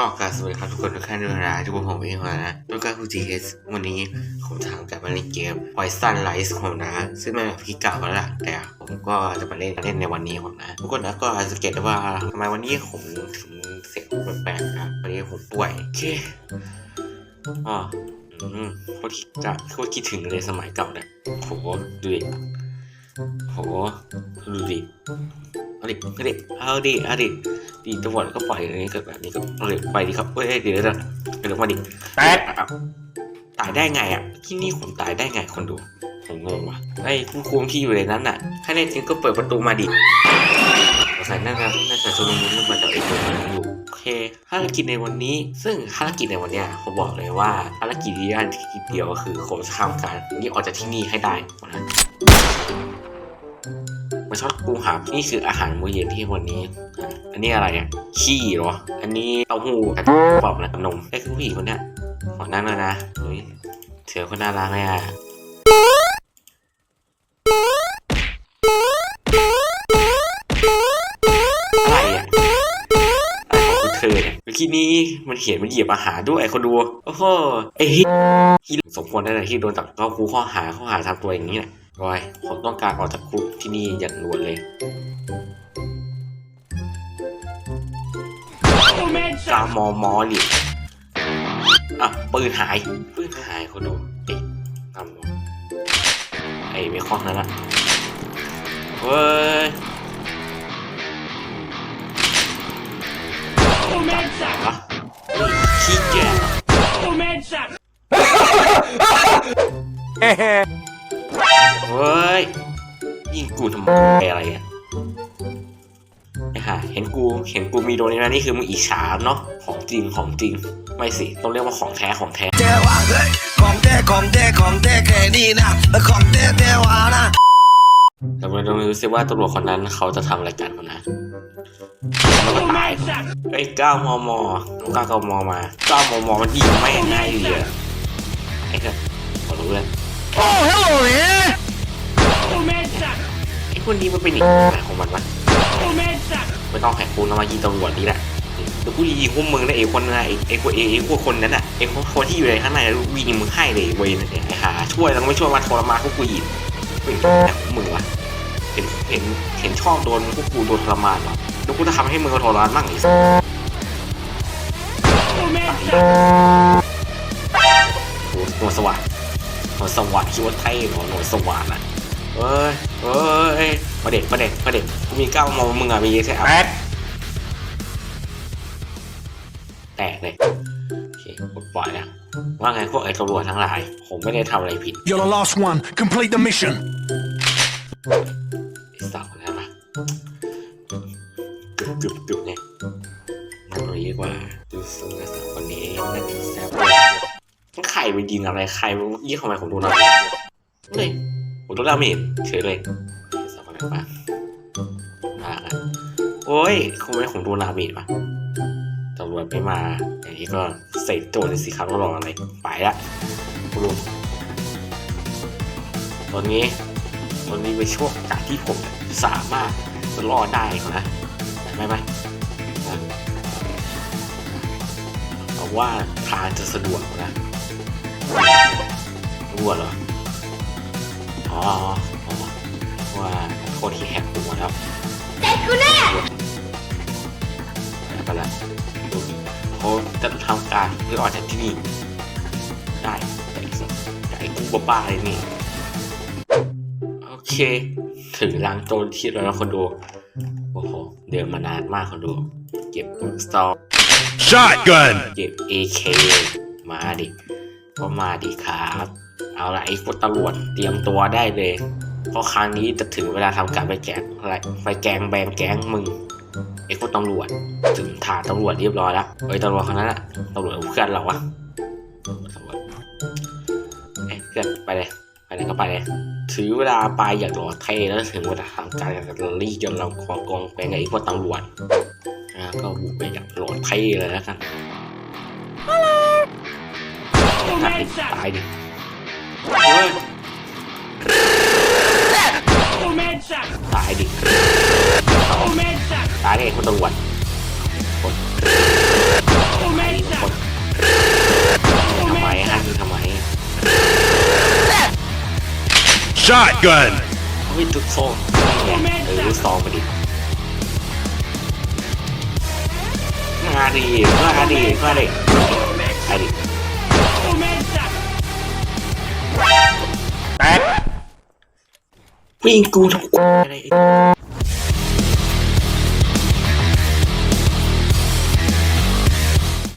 ก็การสวัสดีครับทุกคนทุกท่านด้วยนะทุกคนผมเองนะต้องการคูจีเอสวันนี้ผมจะทำกับมาเล่นเกม Poison Rise ของนะ ซึ่งเป็นแบบที่เก่าแล้วล่ะแต่ผมก็จะมาเล่นเล่นในวันนี้ผมนะ ทุกคนนะก็อาจจะสังเกตได้ว่าทำไมวันนี้ผมถึงเสียงแปลกๆนะวันนี้ผมป่วยโอเคอ๋ออืมโคตรคิดจะโคตรคิดถึงเลยสมัยเก่าเนี่ยโหดูดิ โหดูดิเอาดิเอาดิเอาดิเอาดิดีตำรวจก็ปล่อยอย่างนี้เกิดแบบนี้ก็เอาเลยไปดิครับเฮ้ยเดี๋ยวเดี๋ยวเดี๋ยวมาดิแตกอะตายได้ไงอะ ที่นี่ผมตายได้ไงคนดูผมงงว่ะไอ้คุณครูที่อยู่ในนั้นน่ะถ้าในจริงก็เปิดประตูมาดิสงสัยน่าจะน่าจะชุลมุนมันมาจากไอ้ตัวนั้นอยู่โอเคภารกิจในวันนี้ ซึ่งภารกิจในวันเนี้ยผมบอกเลยว่าภารกิจที่อันที่เดียวก็คือผมจะทำการหนี่ออกจากที่นี่ให้ได้นะ มาชอบปรุงหานี่คืออาหารมื้อเย็นที่วันนี้ อันนี้อะไรอะขี้เหรอ อันนี้เต้าหู้กับปอบนะนมไอ้คือผู้หญิงคนเนี้ยขอนั่งเลยนะเฮ้ยเธอคนน่ารักเลยอะอะไรอะเธอเนี่ยที่นี้มันเขียนมันเหยียบอาหารด้วยคนดู โอ้โหไอ้ที่สมควรได้เลยที่โดนตัดเข้าคุกข้อหาข้อหาทำตัวอย่างนี้แหละ รอยผมต้องการออกจากคุกที่นี่อย่างด่วนเลยกามอมอเหลี่ยมอะปืนหายปืนหายคนดูเอ๊ะทำวะไอ้ไม่คล้องนั่นละเฮ้ยอะขี้แก่ เฮ้ยยิงกูทำไมอะไรอะไอ้ห่าเห็นกูเห็นกูมีโดนนี่นะนี่คือมึงอิจฉาเนาะของจริงของจริง ไม่สิต้องเรียกว่าของแท้ของแท้แท้ว่าเฮ้ยของแท้ของแท้ของแท้แค่นี้นะของแท้แท้ว่านะแต่มาดูซิว่าตำรวจคนนั้นเขาจะทำอะไรกันคนนะแล้วก็ตายไอ้เก้ามมเอาเก้าเก้ามมมาเก้ามมมันยิงไม่ง่ายอยู่เลยอะไอ้ก็ขอรู้เลย Oh, hello there! คนนี้มันเป็นอย่างไรของมันวะไม่ต้องแหกคูนมายิงตำรวจนี่แหละเดี๋ยวกูยิงพวกมึงนะไอ้คนนะไอ้ไอ้พวกไอ้ไอ้พวกคนนั้นอะไอ้คนที่อยู่ในข้างในวิ่งมึงให้เลยเวยเนี่ยไอ้หาช่วยแล้วไม่ช่วยมาทรมานพวกกูอีกเป็นแต่องมึงวะเห็นเห็นเห็นชอบโดนพวกกูโดนทรมานวะเดี๋ยวกูจะทำให้มึงทรมานบ้างไอ้สัสโอ้หนวดสวัสดหนวดสวัสดคิดว่าเท่เหนวดสวัสดอะ เอ้ยเอ้ยมาเด็กมาเด็กมาเด็กกูมีเก้ามองมึงอะมีแค่แตกแตกเลยโอเคปล่อยนะว่าไงพวกไอ้ตำรวจทั้งหลาย ผมไม่ได้ทำอะไรผิด You're the last one. Complete the mission. ไอ้สับแล้วปะกึบกึบกึบเนี่ยนั่งตรงนี้ดีกว่าดูทรงไอ้สาวคนนี้น่าจะแซ่บมันไข่ไปยิงอะไรใครมันยี่ทำไมผมดูนะเฮ้ย ผมดูดาเมจเฉยเลยไอ้สาวคนไหนปะมาละโอ้ยคงไม่ผมดูดาเมจปะตำรวจไม่มา อย่างนี้ก็ใส่โจทย์สิครับว่ารออะไรไปละคุณลุงตอนนี้มันมีไปช่วงจากที่ผมสามารถจะรอดได้นะไม่ไม่เพราะว่าทางจะสะดวกนะรู้เหรอ ว่าคนที่แหกหัวแล้วเด็กกูแน่ไปละดูเขาจะทำการเพื่อออกจากที่นี่ได้แต่อีกสักแต่ไอ้กูบ้าๆเลยนี่ โอเค ถึงล้างโจรที่แล้วนะคนดูโอ้โห เดินมานานมากคนดู เก็บสตอ Shotgun. เก็บ AK มาดิ ก็มาดิครับ เอาละไอ้พวกตำรวจเตรียมตัวได้เลย เพราะครั้งนี้จะถึงเวลาทำการไปแกงอะไรไปแกงแบงแก๊งมึงไอ้พวกตำรวจถึงฐานตำรวจเรียบร้อยแล้วเฮ้ยตำรวจคนนั้นอะตำรวจเพื่อนเราวะตำรวจเอ้ยเพื่อนไปเลยไปเลยก็ไปเลยถือเวลาไปอย่างรอเท่แล้วถึงเวลาทำการรีจนเราคอกองไปไงพวกตำรวจอ่าก็บุกไปอย่างรอเท่เลยแล้วกันตายดิ ตายดิตายเองคนตำรวจคนคนทำไมฮะทำไม Shotgun วิจุดโซ่เเออรู้ซองไปดิมาดีมาดีมาดิไปดิ แ